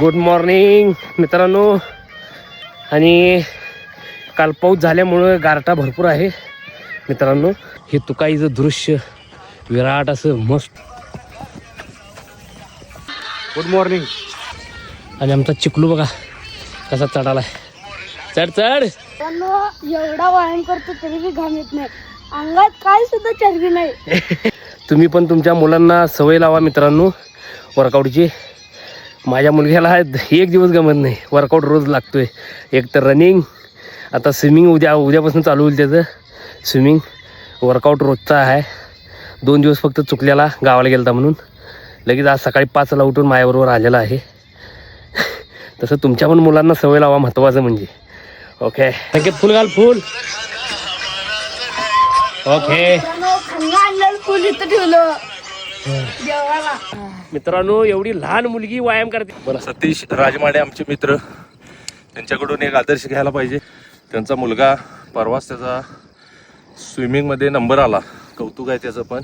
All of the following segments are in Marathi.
गुड मॉर्निंग मित्रांनो. आणि काल पाऊस झाल्यामुळं गारटा भरपूर आहे मित्रांनो. हे तुकाईचं दृश्य विराट असं मस्त. गुड मॉर्निंग आणि आमचा चिकलू बघा कसा चढालाय. चढ चढ. एवढा व्यायाम करतो तरी बी घाम येत नाही. अंगात काय सुद्धा चरबी नाही. तुम्ही पण तुमच्या मुलांना सवय लावा मित्रांनो. वर्कआउटची माझ्या मुलग्याला एक दिवस गमत नाही. वर्कआउट रोज लागतोय. एक तर रनिंग आता स्विमिंग उद्या उद्यापासून चालू होईल त्याचं. स्विमिंग वर्कआउट रोजचा आहे. दोन दिवस फक्त चुकलेला गावाला गेलता म्हणून. लगेच आज सकाळी पाचला उठून माझ्याबरोबर आलेला आहे. तसं तुमच्या पण मुलांना सवय लावा महत्त्वाचं म्हणजे. ओके संकेत फुल घाल फुल. ओके फुल ठेवलं. मित्रांनो एवढी लहान मुलगी व्यायाम करते. बरं सतीश राजमाडे आमचे मित्र. त्यांच्याकडून एक आदर्श घ्यायला पाहिजे. त्यांचा मुलगा परवाच त्याचा स्विमिंगमध्ये नंबर आला. कौतुक आहे त्याचं पण.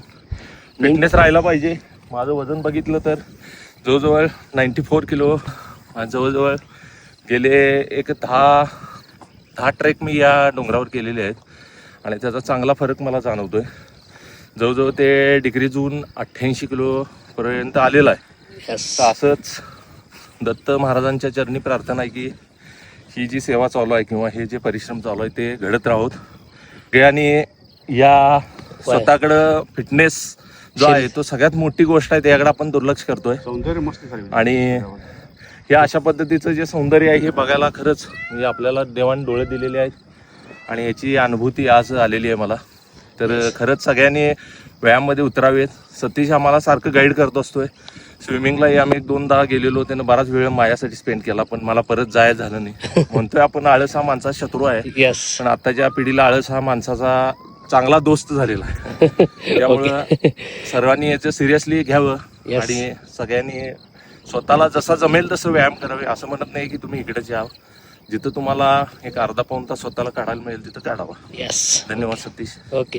फिटनेस राहायला पाहिजे. माझं वजन बघितलं तर जवळजवळ नाईंटी फोर किलो. आणि जवळजवळ गेले एक दहा दहा ट्रेक मी या डोंगरावर केलेले आहेत. आणि त्याचा चांगला फरक मला जाणवतो आहे जवळजवळ ते डिग्री जून अठ्ठ्याऐंशी किलो किलोपर्यंत आलेला आहे. तर असंच दत्त महाराजांच्या चरणी प्रार्थना आहे की ही जी सेवा चालू आहे किंवा हे जे परिश्रम चालू आहे ते घडत राहोत. आणि या स्वतःकडं फिटनेस जो आहे तो सगळ्यात मोठी गोष्ट आहे त्याकडे आपण दुर्लक्ष करतोय. सौंदर्य मस्त झालं आणि हे अशा पद्धतीचं जे सौंदर्य आहे हे बघायला खरंच म्हणजे आपल्याला देवाने डोळे दिलेले आहेत. आणि याची अनुभूती आज आलेली आहे मला. तर खरंच सगळ्यांनी व्यायाममध्ये उतरावेत. सतीश आम्हाला सारखं गाईड करत असतोय. स्विमिंगलाही आम्ही दोनदा गेलेलो त्यानं बराच वेळ माझ्यासाठी स्पेंड केला पण मला परत जायचं झालं नाही. म्हणतोय आपण आळस हा माणसाचा शत्रू आहे. यस पण आताच्या पिढीला आळस हा माणसाचा चांगला दोस्त झालेला आहे. त्यामुळं सर्वांनी याचं सिरियसली घ्यावं Yes. आणि सगळ्यांनी स्वतःला जसा जमेल तसं व्यायाम करावे असं म्हणत नाही की तुम्ही इकडेच यावं. जिथं तुम्हाला एक अर्धा पाऊन तास स्वतःला काढायला मिळेल तिथं काढावा यस धन्यवाद सतीश. ओके